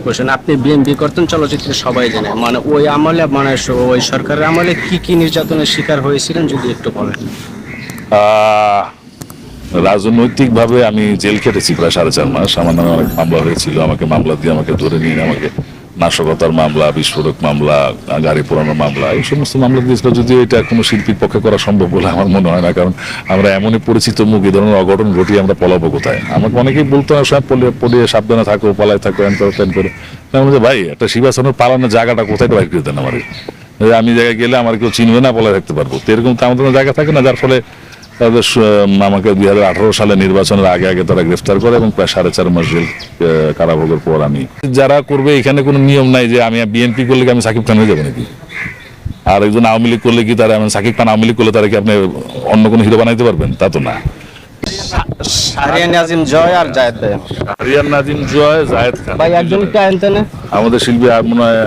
Question আপনি BNP করতেন, চলচ্চিত্রে সবাই জানে। মানে ওই আমলে মানে ওই সরকারের আমলে কি কি নির্যাতনের শিকার হয়েছিলেন, যদি একটু বলেন। রাজনৈতিকভাবে আমি জেল খেটেছি প্রায় সাড়ে চার মাস। আমার নামে অনেক মামলা হয়েছিল। আমাকে মামলা দিয়ে আমাকে ধরে নিয়ে, আমাকে নাশকতার মামলা বিস্ফোরক মামলা গাড়ি পোড়ানোর মামলা এই সমস্ত মামলা দিয়েছিল যদিও এটা কোনো শিল্পীর পক্ষে করা সম্ভব বলে আমার মনে হয় না কারণ আমরা এমনই পরিচিত মুখ এই ধরনের অঘটন ঘটিয়ে আমরা পলাবো কোথায়? আমাকে অনেকেই বলতো না সব পলিয়ে সাবধানে থাকো পালায় থাকো এন করো তেন করো। বলছি, ভাই একটা শিবাসনের পালানোর জায়গাটা কোথায় বাইর করে দেন আমার? আমি জায়গায় গেলে আমার কেউ চিনবে না পলায় থাকতে পারব। তো এরকম তো আমাদের জায়গা থাকে না যার ফলে তাদের আমাকে দুই সালে নির্বাচনের আগে আগে তারা গ্রেফতার করে এবং প্রায় সাড়ে চার মাস জেল কারাভোগের পর আমি। যারা করবে এখানে কোনো নিয়ম নাই যে আমি বিএনপি করলে কি আমি সাকিব খান হয়ে যাব নাকি? আর একজন আওয়ামী লীগ করলে কি তারা আমি সাকিব খান আওয়ামী লীগ করলে তারা কি আপনি অন্য কোনো হিরো বানাইতে পারবেন? তা তো না। আমাদের শিল্পী আর মনে হয়